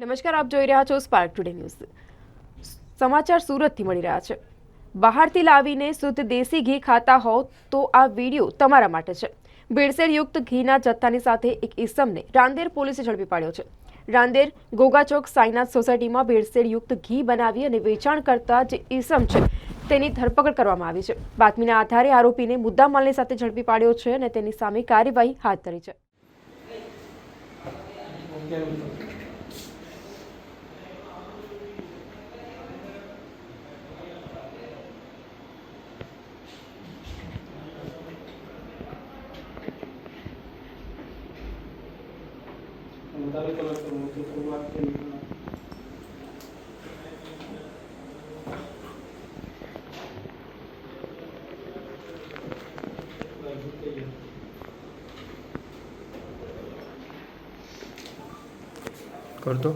નમસ્કાર, આપ જોઈ રહ્યા છો સ્પાર્ક ટુડે ન્યૂઝ સમાચાર સુરતથી મળી રહ્યા છે. બહારથી લાવીને શુદ્ધ દેશી ઘી ખાતા હો તો આ વીડિયો તમારા માટે છે. ભેળસેળયુક્ત ઘીના જથ્થાની સાથે એક ઈસમને રાંદેર પોલીસે ઝડપી પાડ્યો છે. રાંદેર ગોગાચોક સાઈનાથ સોસાયટીમાં ભેળસેળયુક્ત ઘી બનાવી અને વેચાણ કરતા જે ઈસમ છે, તેની ધરપકડ કરવામાં આવી છે. બાતમીના આધારે આરોપીને મુદ્દામાલની સાથે ઝડપી પાડ્યો છે અને તેની સામે કાર્યવાહી હાથ ધરી છે. તાલુકા કલર તો વાત કરી કરતો